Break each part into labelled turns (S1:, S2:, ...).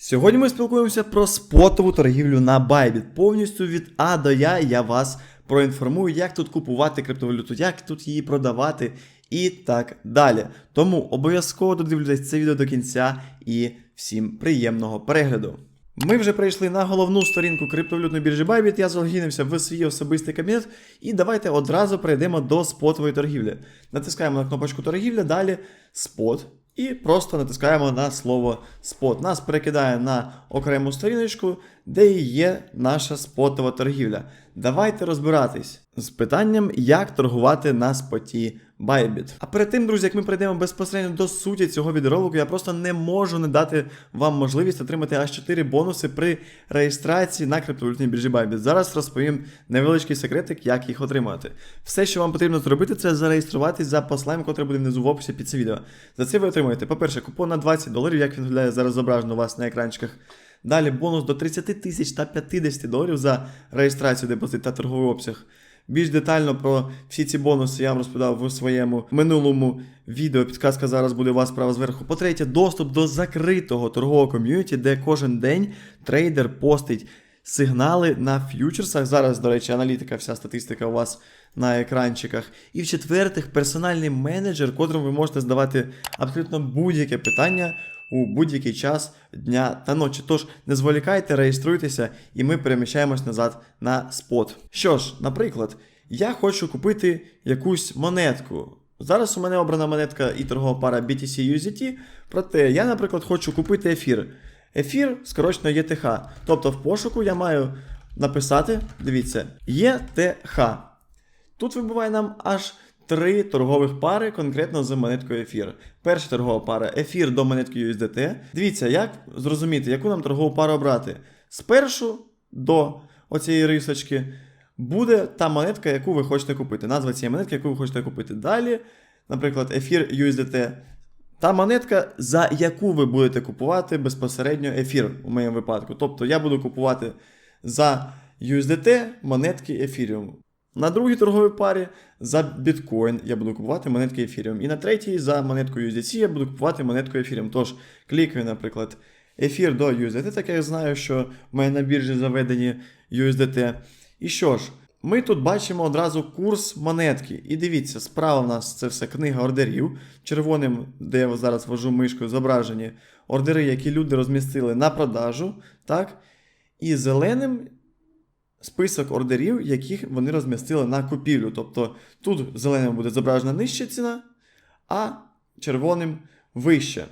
S1: Сьогодні ми спілкуємося про спотову торгівлю на Bybit. Повністю від А до Я я вас проінформую, як тут купувати криптовалюту, як тут її продавати і так далі. Тому обов'язково додивляйтесь це відео до кінця і всім приємного перегляду. Ми вже прийшли на головну сторінку криптовалютної біржі Bybit. Я залогінився в свій особистий кабінет. І давайте одразу перейдемо до спотової торгівлі. Натискаємо на кнопочку торгівля, далі спот. І просто натискаємо на слово спот. Нас перекидає на окрему сторіночку, де і є наша спотова торгівля. Давайте розбиратись з питанням, як торгувати на споті Bybit. А перед тим, друзі, як ми прийдемо безпосередньо до суті цього відеоролику, я просто не можу не дати вам можливість отримати аж 4 бонуси при реєстрації на криптовалютній біржі Bybit. Зараз розповім невеличкий секретик, як їх отримати. Все, що вам потрібно зробити, це зареєструватись за посиланням, котре буде внизу в описі під це відео. За це ви отримаєте, по-перше, купон на 20 доларів, як він виглядає зараз зображено у вас на екранчиках. Далі бонус до 30 тисяч та 50 доларів за реєстрацію депозит та торговий обсяг. Більш детально про всі ці бонуси я вам розповідав в своєму минулому відео. Підказка зараз буде у вас справа зверху. По-третє, доступ до закритого торгового ком'юніті, де кожен день трейдер постить сигнали на ф'ючерсах. Зараз, до речі, аналітика, вся статистика у вас на екранчиках. І в-четвертих, персональний менеджер, котрим ви можете здавати абсолютно будь-яке питання у будь-який час дня та ночі. Тож не зволікайте, реєструйтеся, і ми переміщаємось назад на спот. Що ж, наприклад, я хочу купити якусь монетку. Зараз у мене обрана монетка і торгова пара BTC USDT, проте я, наприклад, хочу купити ефір. Ефір скорочено ЄТХ. Тобто в пошуку я маю написати, дивіться, ЄТХ. Тут вибиває нам аж три торгових пари конкретно з монеткою ефір. Перша торгова пара ефір до монетки USDT. Дивіться, як зрозуміти, яку нам торгову пару обрати. Спершу до оцієї рисочки буде та монетка, яку ви хочете купити. Назва цієї монетки, яку ви хочете купити. Далі, наприклад, ефір USDT. Та монетка, за яку ви будете купувати безпосередньо ефір у моєму випадку. Тобто я буду купувати за USDT монетки Ethereum. На другій торговій парі за біткоін я буду купувати монетки Ethereum. І на третій за монетку USDC я буду купувати монетку Ethereum. Тож клікаю, наприклад, ефір до USDT, так як я знаю, що в мене на біржі заведені USDT. І що ж, ми тут бачимо одразу курс монетки. І дивіться, справа в нас це все книга ордерів. Червоним, де я зараз вожу мишкою, зображені ордери, які люди розмістили на продажу. так? І зеленим список ордерів, яких вони розмістили на купівлю. Тобто тут зеленим буде зображена нижча ціна, а червоним вище.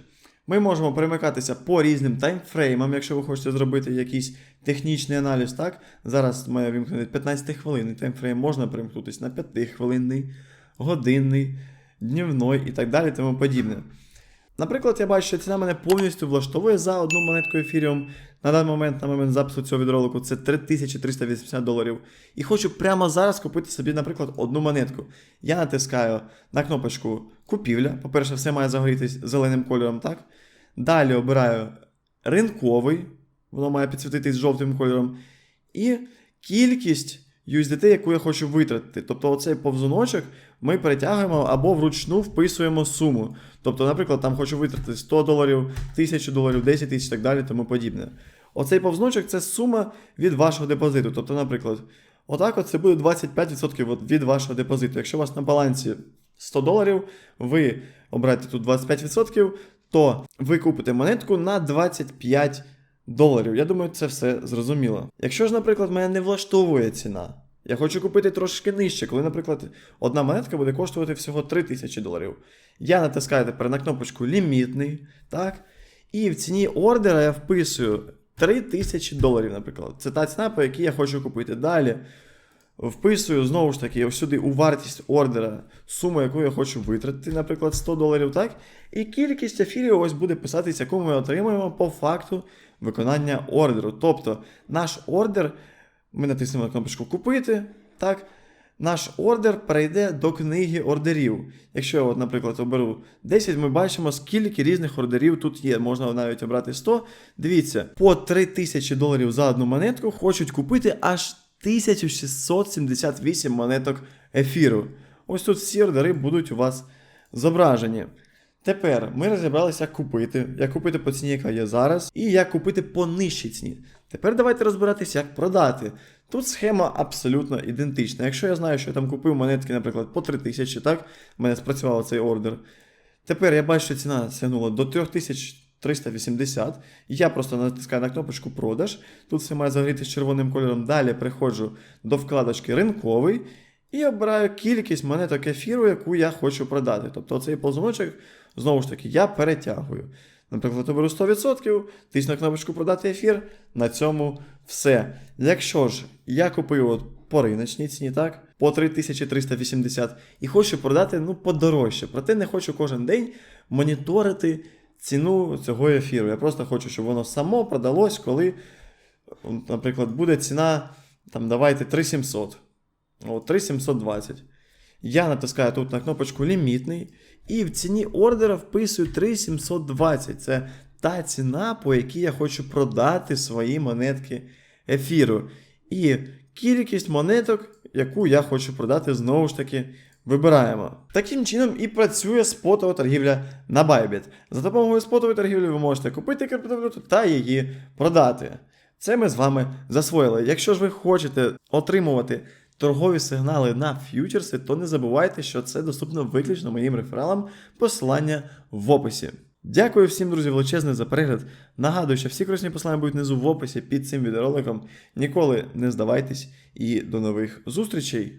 S1: Ми можемо перемикатися по різним таймфреймам, якщо ви хочете зробити якийсь технічний аналіз. так? Зараз має вимкнути 15 хвилинний таймфрейм, можна перемкнутися на 5 хвилинний, годинний, днівний і так далі, тому подібне. Наприклад, я бачу, що ціна мене повністю влаштовує за одну монетку ефіріум. На даний момент, на момент запису цього відролику, це 3380 доларів. І хочу прямо зараз купити собі, наприклад, одну монетку. Я натискаю на кнопочку купівля. По-перше, все має загорітись зеленим кольором, так? Далі обираю ринковий, воно має підсвітитись жовтим кольором. І кількість USDT, яку я хочу витратити. Тобто оцей повзуночок ми перетягуємо або вручну вписуємо суму. Тобто, наприклад, там хочу витратити 100 доларів, 1000 доларів, 10 тисяч і так далі, тому подібне. Оцей повзуночок це сума від вашого депозиту. Тобто, наприклад, отак от це буде 25% від вашого депозиту. Якщо у вас на балансі 100 доларів, ви обираєте тут 25%, то ви купите монетку на 25 доларів. Я думаю, це все зрозуміло. Якщо ж, наприклад, мене не влаштовує ціна, я хочу купити трошки нижче, коли, наприклад, одна монетка буде коштувати всього 3000 доларів. Я натискаю тепер на кнопочку лімітний, так? І в ціні ордера я вписую 3000 доларів, наприклад. Це та ціна, по якій я хочу купити. Далі вписую знову ж таки сюди у вартість ордера суму, яку я хочу витратити, наприклад, 100 доларів, так? І кількість ефірів ось буде писатися, яку ми отримуємо по факту виконання ордеру. Тобто наш ордер, ми натиснемо на кнопочку Купити. так? Наш ордер перейде до книги ордерів. Якщо я, от, наприклад, оберу 10, ми бачимо, скільки різних ордерів тут є. Можна навіть обрати 100. Дивіться, по 3000 доларів за одну монетку хочуть купити аж 1678 монеток ефіру. Ось тут всі ордери будуть у вас зображені. Тепер ми розібралися, як купити, як купити по ціні, яка є зараз, і як купити по нижчій ціні. Тепер давайте розбиратися, як продати. Тут схема абсолютно ідентична. Якщо я знаю, що я там купив монетки, наприклад, по 3000, так, в мене спрацював цей ордер. Тепер я бачу, що ціна сягнула до 3380. Я просто натискаю на кнопочку продаж. Тут все має загорітися червоним кольором. Далі приходжу до вкладочки ринковий і обираю кількість монеток ефіру, яку я хочу продати. Тобто цей ползуночок, знову ж таки, я перетягую. Наприклад, я беру 100%, тисну на кнопочку продати ефір. На цьому все. Якщо ж я купив от по риночній ціні, так, по 3380 і хочу продати ну, подорожче. Проте не хочу кожен день моніторити ціну цього ефіру. Я просто хочу, щоб воно само продалось, коли, наприклад, буде ціна, там, давайте 3700. От 3720. Я натискаю тут на кнопочку лімітний, і в ціні ордера вписую 3720. Це та ціна, по якій я хочу продати свої монетки ефіру. І кількість монеток, яку я хочу продати, знову ж таки. Вибираємо. Таким чином і працює спотова торгівля на Bybit. За допомогою спотової торгівлі ви можете купити криптовалюту та її продати. Це ми з вами засвоїли. Якщо ж ви хочете отримувати торгові сигнали на ф'ючерси, то не забувайте, що це доступно виключно моїм рефералам. Посилання в описі. Дякую всім, друзі, величезне за перегляд. Нагадую, що всі корисні посилання будуть внизу в описі під цим відеороликом. Ніколи не здавайтесь і до нових зустрічей!